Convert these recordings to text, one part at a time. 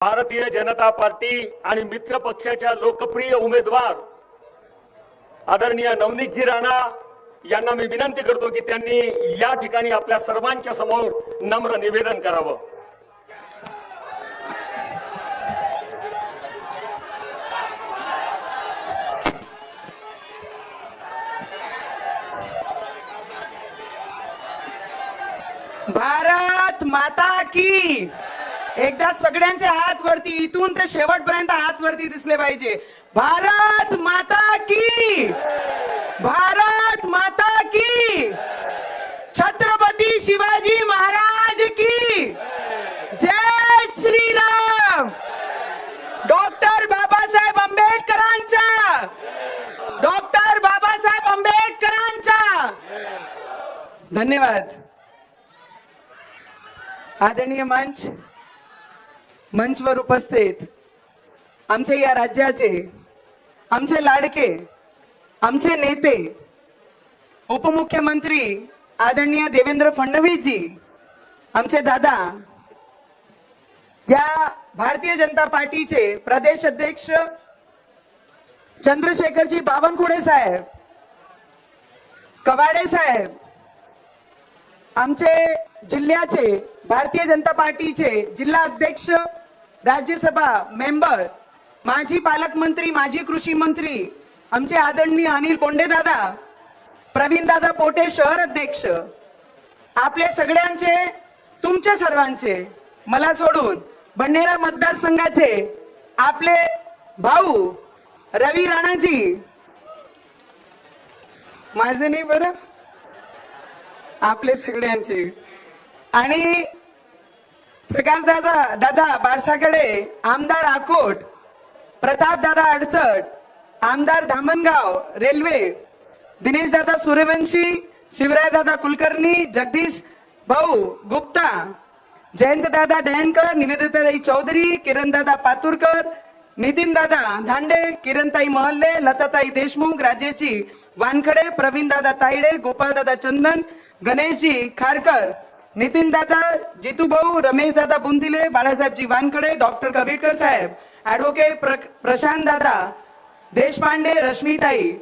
Bharatiya Janata party आणि मित्र पक्षाच्या लोकप्रिय उमेदवार आदरणीय नवनीतजी राणा यांना मी विनंती करतो की त्यांनी या ठिकाणी आपल्या सर्वांच्या समोर नम्र निवेदन करावं. भारत माता की एकदा सगळ्यांचे हात वरती इथून ते शेवटपर्यंत हात वरती दिसले पाहिजे. भारत माता की भारत माता की छत्रपती शिवाजी महाराज की. जय श्रीराम. डॉक्टर बाबासाहेब आंबेडकरांचा. डॉक्टर बाबासाहेब आंबेडकरांचा. धन्यवाद. आदरणीय मंच मंचवर उपस्थित आमचे या राज्याचे आमचे लाडके आमचे नेते उपमुख्यमंत्री आदरणीय देवेंद्र फडणवीसजी आमचे दादा या भारतीय जनता पार्टीचे प्रदेश अध्यक्ष चंद्रशेखरजी बावनकुळे साहेब कवाडे साहेब आमचे जिल्ह्याचे भारतीय जनता पार्टीचे जिल्हा अध्यक्ष राज्यसभा मेंबर माजी पालकमंत्री माजी कृषी मंत्री आमचे आदरणीय अनिल कोंडे दादा प्रवीण दादा पोटे शहर अध्यक्ष आपले सगळ्यांचे तुमचे सर्वांचे मला सोडून बंडेरा मतदारसंघाचे आपले भाऊ रवी राणाजी. माझे नाही बरं? आपले सगळ्यांचे. आणि प्रकाश दादा दादा बारसाकडे आमदार आकोट प्रताप दादा अडसट आमदार धामणगाव रेल्वे दिनेश दादा सूर्यवंशी शिवराय दादा कुलकर्णी जगदीश भाऊ गुप्ता जयंत दादा डयनकर निवेदिताई चौधरी किरण दादा पातुरकर नितीन दादा धांडे किरणताई महल्ले लताताई देशमुख राजेशजी वानखडे प्रवीण दादा तायडे गोपाळ दादा चंदन गणेशजी खारकर नितीन दादा जितू भाऊ रमेश दादा बुंदिले बाळासाहेबजी वानखडे डॉक्टर कबीरकर साहेब ऍडव्होकेट प्र, प्रशांत दादा देशपांडे रश्मीताई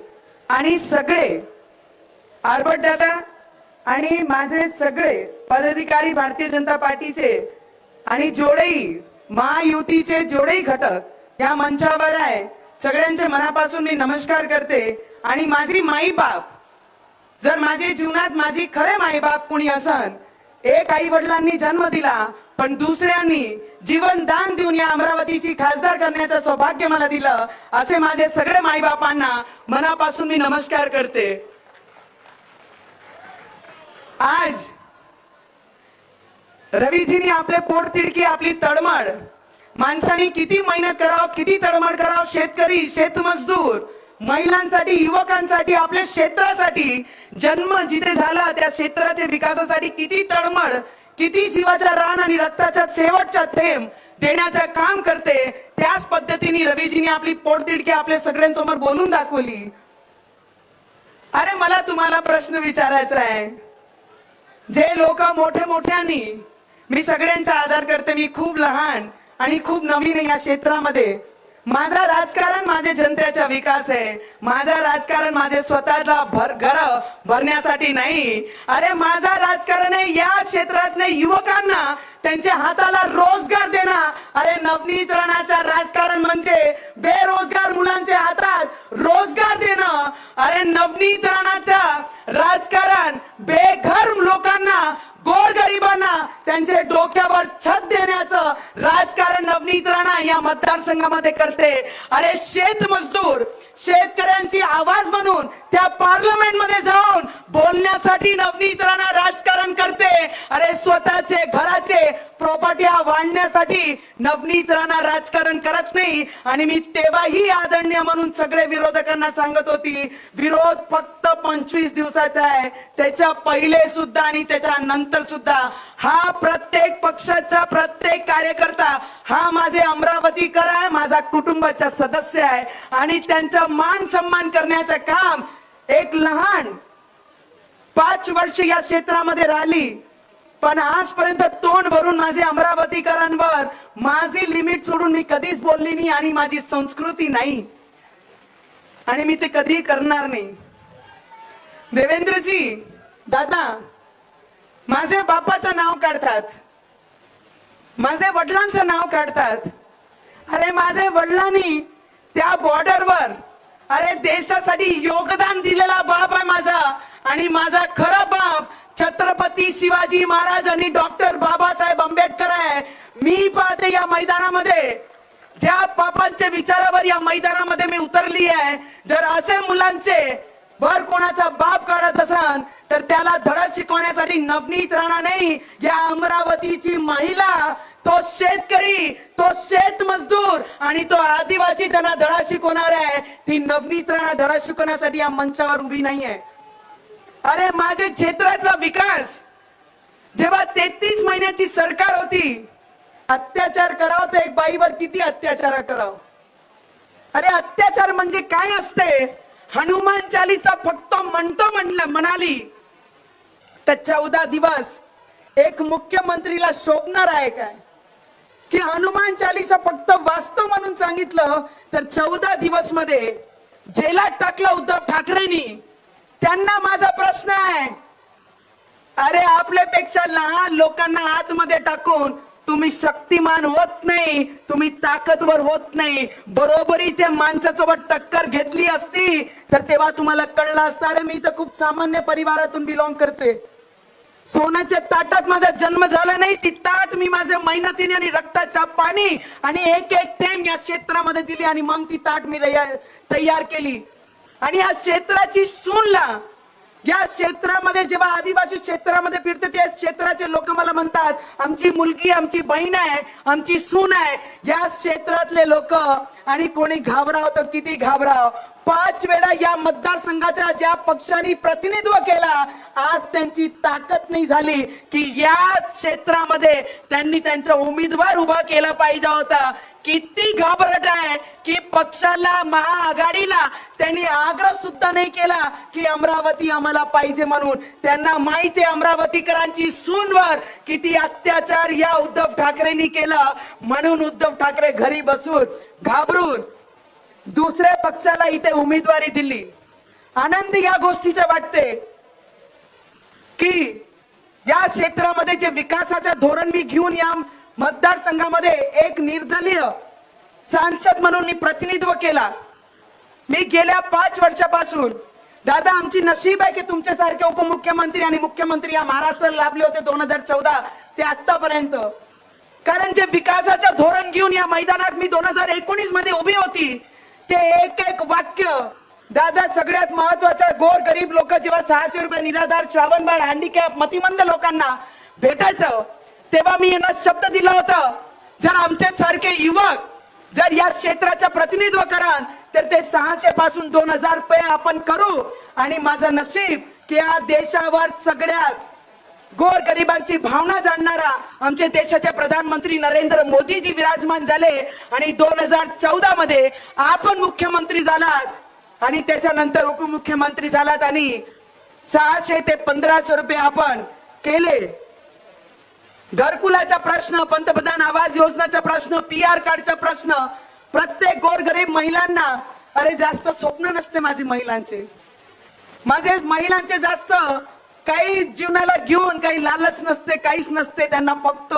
आणि सगळे आरबट दादा आणि माझे सगळे पदाधिकारी भारतीय जनता पार्टीचे आणि जोडेही महायुतीचे जोडेही घटक या मंचावर आहे. सगळ्यांचे मनापासून मी नमस्कार करते आणि माझी माई बाप जर माझ्या जीवनात माझी खरे माईबाप कुणी असन एक आई वडिलांनी जन्म दिला पण दुसऱ्यांनी जीवन दान देऊन या अमरावतीची खासदार करण्याचं सौभाग्य मला दिलं असे माझे सगळे माईबापांना मनापासून मी नमस्कार करते. आज रवीजीनी आपले पोट तिडकी आपली तडमड माणसाने किती मेहनत करावं किती तडमड करावं शेतकरी शेतमजदूर महिलांसाठी युवकांसाठी आपल्या क्षेत्रासाठी जन्म जिथे झाला त्या क्षेत्राच्या विकासासाठी किती तडमड किती जीवाच्या रान आणि रक्ताच्या शेवटच्या थेंब देण्याचं काम करते. त्याच पद्धतीने रवीजीने आपली पोटतिडकी आपल्या सगळ्यांसमोर बोलून दाखवली. अरे मला तुम्हाला प्रश्न विचारायचा आहे. जे लोक मोठे मोठ्यांनी मी सगळ्यांचा आदर करते मी खूप लहान आणि खूप नवीन आहे या क्षेत्रामध्ये. माझा राजकारण माझे जनतेचा विकास आहे. माझा राजकारण माझे स्वतःला भर घर भरण्यासाठी नाही. अरे माझा राजकारण आहे या क्षेत्रातल्या युवकांना त्यांच्या हाताला रोजगार देणं. अरे नवनीकरणाचा राजकारण म्हणजे बेरोजगार मुलांच्या हातात रोजगार देणं. अरे नवनीकरणाचा राजकारण बेघर लोकांना गोरगरिबांना त्यांचे डोक्यावर छत देण्याचं राजकारण नवनीत राणा या मतदारसंघामध्ये करते. अरे शेत मजदूर शेतकऱ्यांची आवाज म्हणून त्या पार्लमेंटमध्ये जाऊन बोलण्यासाठी नवनीत राणा राजकारण करते. अरे स्वतःचे घराचे प्रॉपर्टी वाढण्यासाठी नवनीत राणा राजकारण करत नाही. आणि मी तेव्हाही आदरणीय म्हणून सगळे विरोधकांना सांगत होती विरोध फक्त पंचवीस दिवसाचा आहे. त्याच्या पहिले सुद्धा आणि त्याच्या नंतर सुद्धा हा प्रत्येक पक्षाचा प्रत्येक कार्यकर्ता हा माझे अमरावतीकर आहे माझा कुटुंबाचा सदस्य आहे आणि त्यांचा मान सन्मान करण्याचं काम एक लहान पाच वर्ष या क्षेत्रामध्ये राहिली. पण आजपर्यंत तोंड भरून माझे अमरावतीकरांवर माझी लिमिट सोडून मी कधीच बोलली नाही आणि माझी संस्कृती नाही. आणि मी ते कधी करणार नाही. देवेंद्रजी दादा माझे बापाचं नाव काढतात. माझे वडिलांचं नाव काढतात. अरे माझे वडिलांनी त्या बॉर्डरवर अरे देशासाठी योगदान दिलेला बाप आहे माझा आणि माझा खरा बाप छत्रपती शिवाजी महाराज आणि डॉक्टर बाबासाहेब आंबेडकर आहे. मी पाहते या मैदानामध्ये. ज्या बापांच्या विचारावर या मैदानामध्ये मी उतरली आहे. जर असे मुलांचे वर कोणाचा बाप काढत असन तर त्याला धडा शिकवण्यासाठी नवनीत राहणार नाही. या अमरावतीची महिला तो शेतकरी तो शेत मजदूर आणि तो आदिवासी त्यांना धडा शिकवणार आहे. ती नवनीत राणा धडा शिकवण्यासाठी या मंचावर उभी नाही आहे अरे माझे क्षेत्रातला विकास. जेव्हा तेहतीस महिन्याची सरकार होती अत्याचार करावं तर एक बाईवर किती अत्याचार करावं? अरे अत्याचार म्हणजे काय असते? हनुमान चालीसा फक्त म्हणतो म्हणलं म्हणाली तर चौदा दिवस एक मुख्यमंत्रीला शोभणार आहे काय? की हनुमान चालीसा फक्त वाचतो म्हणून सांगितलं तर चौदा दिवसमध्ये जेलात टाकलं उद्धव ठाकरेंनी. त्यांना माझा प्रश्न आहे. अरे आपल्यापेक्षा लहान लोकांना आतमध्ये टाकून तुम्ही शक्तिमान होत नाही तुम्ही ताकदवर होत नाही. बरोबरीच्या माणसासोबत टक्कर घेतली असती तर तेव्हा तुम्हाला कळलं असतं अरे मी तर खूप सामान्य परिवारातून बिलॉंग करते. सोन्याच्या ताटात माझा जन्म झाला नाही ती ताट मी माझ्या मेहनतीने आणि रक्ताच्या पाणी आणि एक एक थेंब या क्षेत्रामध्ये दिली आणि मग ती ताट मी तयार केली. आणि या क्षेत्राची सूनला या क्षेत्रामध्ये जेव्हा आदिवासी क्षेत्रामध्ये फिरते त्या क्षेत्राचे लोक मला म्हणतात आमची मुलगी आमची बहीण आहे आमची सून आहे. या क्षेत्रातले लोक आणि कोणी घाबराव तर किती घाबराव? पाच वेळा या मतदारसंघाचा ज्या पक्षांनी प्रतिनिधित्व केला आज त्यांची ताकद नाही झाली की या क्षेत्रामध्ये त्यांनी त्यांचा उमेदवार उभा केला पाहिजे होता. किती घाबरट आहे की पक्षाला महाआघाडीला त्यांनी आग्रह सुद्धा नाही केला की अमरावती आम्हाला पाहिजे म्हणून. त्यांना माहिती आहे अमरावतीकरांची सूनवर किती अत्याचार या उद्धव ठाकरेंनी केला. म्हणून उद्धव ठाकरे घरी बसून घाबरून दुसऱ्या पक्षाला इथे उमेदवारी दिली. आनंदी या गोष्टीचे वाटते की या क्षेत्रामध्ये जे विकासाच्या धोरण मी घेऊन या मतदारसंघामध्ये एक निर्दलीय सांसद म्हणून मी प्रतिनिधित्व केला. मी गेल्या पाच वर्षापासून दादा आमची नशीब आहे की तुमच्यासारखे उपमुख्यमंत्री आणि मुख्यमंत्री या महाराष्ट्राला लाभले होते दोन हजार चौदा ते आतापर्यंत कारण जे विकासाचं धोरण घेऊन या मैदानात मी दोन हजार एकोणीसमध्ये उभी होती ते एक एक वाक्य दादा सगळ्यात महत्वाचं गोर गरीब लोक जेव्हा सहाशे रुपये निराधार श्रावणबाळ हँडिकॅप मतिमंद लोकांना भेटायचं तेव्हा मी यांना शब्द दिला होता. जर आमच्या सारखे युवक जर या क्षेत्राचं प्रतिनिधित्व कराल तर ते सहाशे पासून दोन हजार रुपये आपण करू. आणि माझं नशीब की या देशावर सगळ्यात गोर गरिबांची भावना जाणणारा आमचे देशाचे प्रधानमंत्री नरेंद्र मोदीजी विराजमान झाले. आणि दोन हजार चौदा मध्ये आपण मुख्यमंत्री झालात. आणि त्याच्यानंतर उपमुख्यमंत्री झालात आणि सहाशे ते पंधराशे रुपये आपण केले. घरकुलाचा प्रश्न पंतप्रधान आवास योजनाचा प्रश्न पी आर कार्डचा प्रश्न प्रत्येक गोरगरीब महिलांना अरे जास्त स्वप्न नसते माझी महिलांचे. माझे महिलांचे जास्त काही जीवनाला घेऊन काही लालच नसते काहीच नसते त्यांना फक्त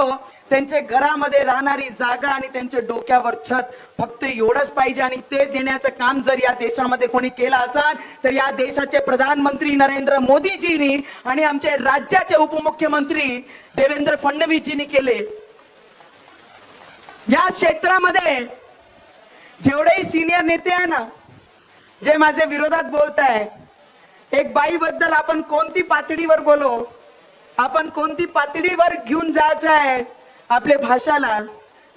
त्यांच्या घरामध्ये राहणारी जागा आणि त्यांच्या डोक्यावर छत फक्त एवढंच पाहिजे आणि ते देण्याचं काम जर या देशामध्ये कोणी केलं असाल तर या देशाचे प्रधानमंत्री नरेंद्र मोदीजींनी आणि आमचे राज्याचे उपमुख्यमंत्री देवेंद्र फडणवीसजींनी केले. या क्षेत्रामध्ये जेवढेही सिनियर नेते आहे ना जे माझे विरोधात बोलताय एक बाई बद्दल आपण कोणती पातळीवर बोलो? आपण कोणती पातळीवर घेऊन जायचं आहे आपल्या भाषाला?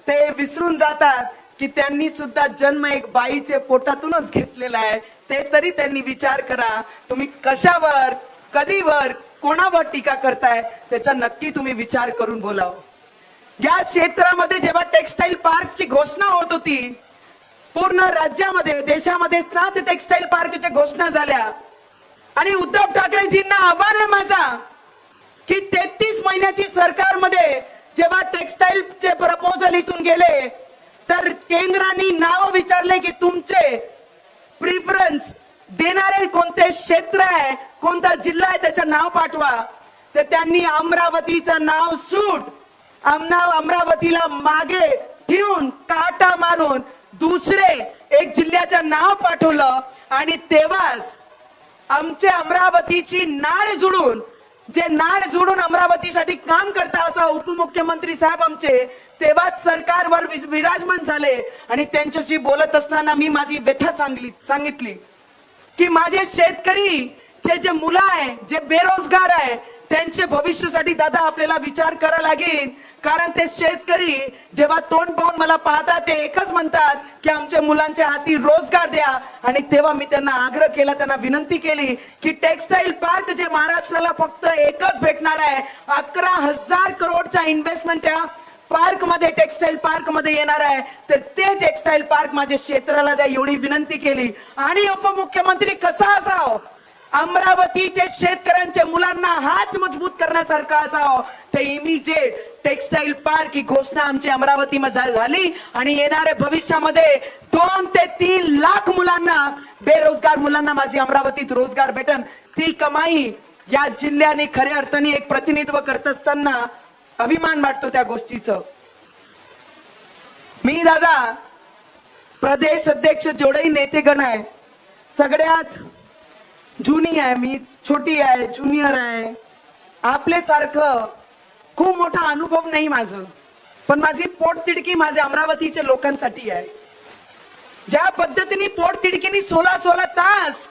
ते विसरून जातात की त्यांनी सुद्धा जन्म एक बाईचे पोटातूनच घेतलेला आहे. ते तरी त्यांनी विचार करा तुम्ही कशावर कधीवर कोणावर टीका करताय? त्याचा नक्की तुम्ही विचार करून बोलाव. या क्षेत्रामध्ये जेव्हा टेक्सटाईल पार्कची घोषणा होत होती पूर्ण राज्यामध्ये देशामध्ये सात टेक्सटाईल पार्कच्या घोषणा झाल्या. आणि उद्धव ठाकरेजींना आव्हान आहे माझा की तेहतीस महिन्याची सरकारमध्ये जेव्हा टेक्सटाईलचे प्रपोजल इथून गेले तर केंद्राने नाव विचारले की तुमचे प्रिफरन्स देणारे कोणते क्षेत्र आहे कोणता जिल्हा आहे त्याचं नाव पाठवा. तर त्यांनी अमरावतीचं नाव सूट अमनाव अमरावतीला मागे ठेवून काटा मारून दुसरे एक जिल्ह्याचं नाव पाठवलं. आणि तेव्हाच आमचे अमरावतीची नाड जुळून जे नाड जुडून अमरावतीसाठी काम करता असा उपमुख्यमंत्री साहेब आमचे तेव्हाच सरकारवर विराजमान झाले आणि त्यांच्याशी बोलत असताना मी माझी व्यथा सांगली सांगितली. की माझे शेतकरी जे जे मुलं आहे जे बेरोजगार आहे त्यांचे भविष्यासाठी दादा आपल्याला विचार करा लागेल. कारण ते शेतकरी जेव्हा तोंड पाहून मला पाहतात ते एकच म्हणतात की आमच्या मुलांच्या हाती रोजगार द्या. आणि तेव्हा मी त्यांना आग्रह केला त्यांना विनंती केली की टेक्सटाईल पार्क जे महाराष्ट्राला फक्त एकच भेटणार आहे अकरा हजार करोडच्या इन्व्हेस्टमेंट त्या पार्कमध्ये टेक्सटाईल पार्कमध्ये येणार आहे. तर ते टेक्सटाईल पार्क माझ्या क्षेत्राला द्या एवढी विनंती केली. आणि उपमुख्यमंत्री कसा असावं? अमरावतीचे शेतकऱ्यांच्या मुलांना हात मजबूत करण्यासारखा असावं. ते इमिजिएट टेक्सटाईल पार्क ही घोषणा आमची अमरावतीमध्ये झाली आणि येणाऱ्या भविष्यामध्ये दोन ते तीन लाख मुलांना बेरोजगार मुलांना माझी अमरावतीत रोजगार भेटन. ती कमाई या जिल्ह्याने खऱ्या अर्थाने एक प्रतिनिधित्व करत असताना अभिमान वाटतो त्या गोष्टीचं. मी दादा प्रदेश अध्यक्ष जेवढेही नेतेगण आहे सगळ्यात जुनी आहे मी छोटी आहे ज्युनियर आहे. आपले सारखं खूप मोठा अनुभव नाही माझं. पण माझी पोटतिडकी माझ्या अमरावतीच्या लोकांसाठी आहे. ज्या पद्धतीने पोटतिडकीने सोळा सोळा तास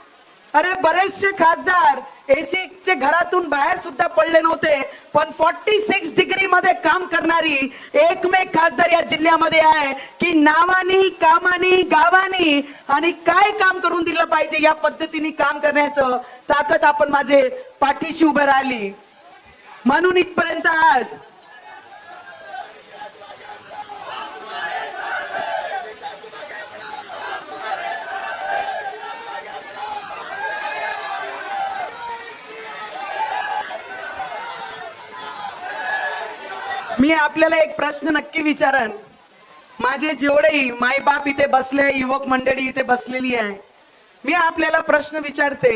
अरे बरेचसे खासदार एसीचे घरातून बाहेर सुद्धा पडले नव्हते पण फॉर्टी सिक्स डिग्री मध्ये काम करणारी एकमेक खासदार या जिल्ह्यामध्ये आहे की नावानी कामानी गावानी आणि काय काम करून दिलं पाहिजे या पद्धतीने काम करण्याचं ताकद आपण माझे पाठीशी उभे राहिली. म्हणून इथपर्यंत आज मी आपल्याला एक प्रश्न नक्की विचारन. माझे जेवढेही मायबाप इथे बसले युवक मंडळी इथे बसलेली आहे मी आपल्याला प्रश्न विचारते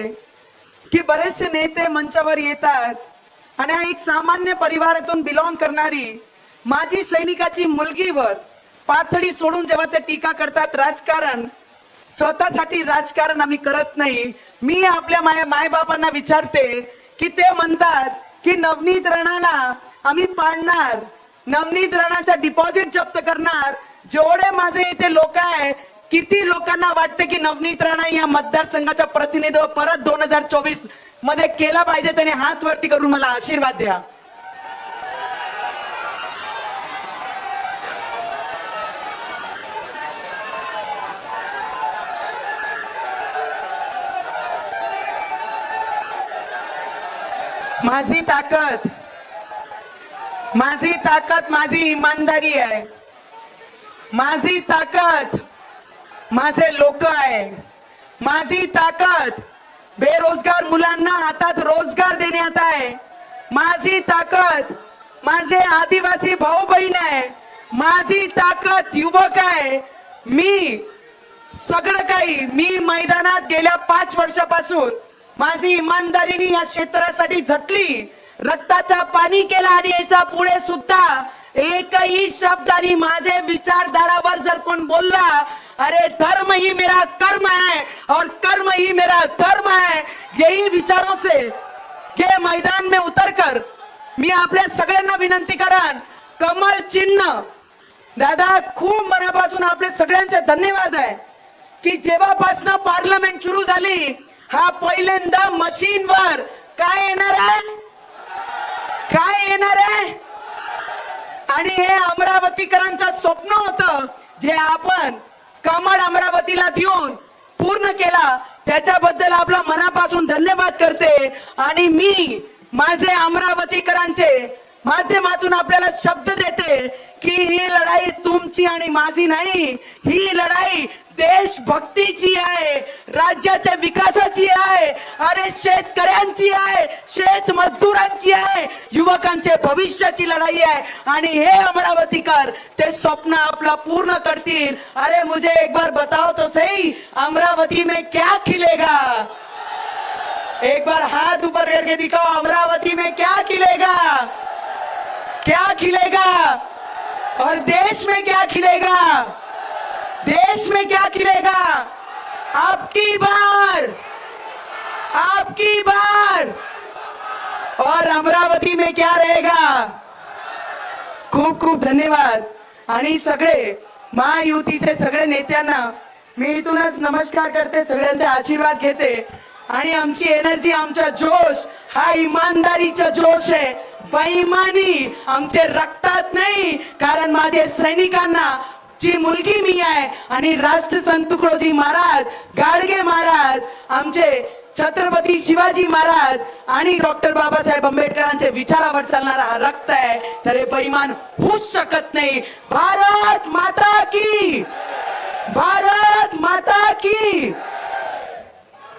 की बरेचसे नेते मंचावर येतात आणि हा एक सामान्य परिवारातून बिलॉंग करणारी माजी सैनिकाची मुलगीवर पाथडी सोडून जेव्हा ते टीका करतात राजकारण स्वतःसाठी राजकारण आम्ही करत नाही. मी आपल्या माय मायबापांना विचारते की ते म्हणतात की नवनीत रणाला आम्ही पाडणार नवनीत रणाचा डिपॉझिट जप्त करणार. जेवढे माझे इथे लोक आहे किती लोकांना वाटते की नवनीत राणा या मतदारसंघाचा प्रतिनिधित्व परत दोन हजार चोवीसमध्ये केला पाहिजे त्याने हात वरती करून मला आशीर्वाद द्या. माझी ताकद माझी ताकद माझी इमानदारी आहे. माझी ताकद माझे लोक आहे. माझी ताकद बेरोजगार मुलांना हातात रोजगार देण्यात आहे. माझी ताकद माझे आदिवासी भाऊ बहीण आहे. माझी ताकद युवक आहे. मी सगळं काही मी मैदानात गेल्या पाच वर्षापासून माझी इमानदारीने या क्षेत्रासाठी झटली. रक्ताचा पाणी केला आणि याचा पुढे सुद्धा एकही शब्दाने माझे विचारधारावर जर कोण बोलला अरे धर्म ही मेरा कर्म है और कर्म ही मेरा धर्म है यही विचारों से के मैदान में उतर कर. मी आपल्या सगळ्यांना विनंती करान कमल चिन्ह. दादा खूप मनापासून आपले सगळ्यांचे धन्यवाद आहे की जेव्हापासून पार्लमेंट सुरू झाली हा पहिल्यांदा मशीनवर काय येणार आहे? काय येणार आहे? आणि हे अमरावतीकरांचं स्वप्न होतं जे आपण कमळ अमरावतीला देऊन पूर्ण केला त्याच्याबद्दल आपला मनापासून धन्यवाद करते. आणि मी माझे अमरावतीकरांचे माध्यमातून आपल्याला शब्द देते की ही लढाई तुमची आणि माझी नाही. ही लढाई देशभक्तीची आहे राज्याच्या विकासाची आहे अरे शेतकऱ्यांची आहे शेत मजदूरांची आहे युवकांच्या भविष्याची लढाई आहे. आणि हे अमरावतीकर ते स्वप्न आपलं पूर्ण करतील. अरे मुझे एक बार बताओ तो सही अमरावती में क्या खिलेगा? एक बार हाथ ऊपर करके दिखाओ अमरावती में क्या खिलेगा? क्या खिलेगा? और देश में क्या खिलेगा? देश में क्या खिलेगा? आपकी बार। आपकी बार। और अमरावती में क्या रहेगा? खूप खूप धन्यवाद. आणि सगळे महायुतीचे सगळे नेत्यांना मी इथूनच नमस्कार करते सगळ्यांचे आशीर्वाद घेते. आणि आमची एनर्जी आमचा जोश हा इमानदारीचा जोश आहे. बैमानी आमचे रक्तात नाही कारण माझे सैनिकांना ची मुलगी मी आहे आणि राष्ट्र तुकडोजी महाराज गाडगे महाराज आमचे छत्रपती शिवाजी महाराज आणि डॉक्टर बाबासाहेब आंबेडकरांच्या विचारावर चालणारा हा रक्त आहे तर हे बैमान होऊच शकत नाही. भारत माता की भारत माता की.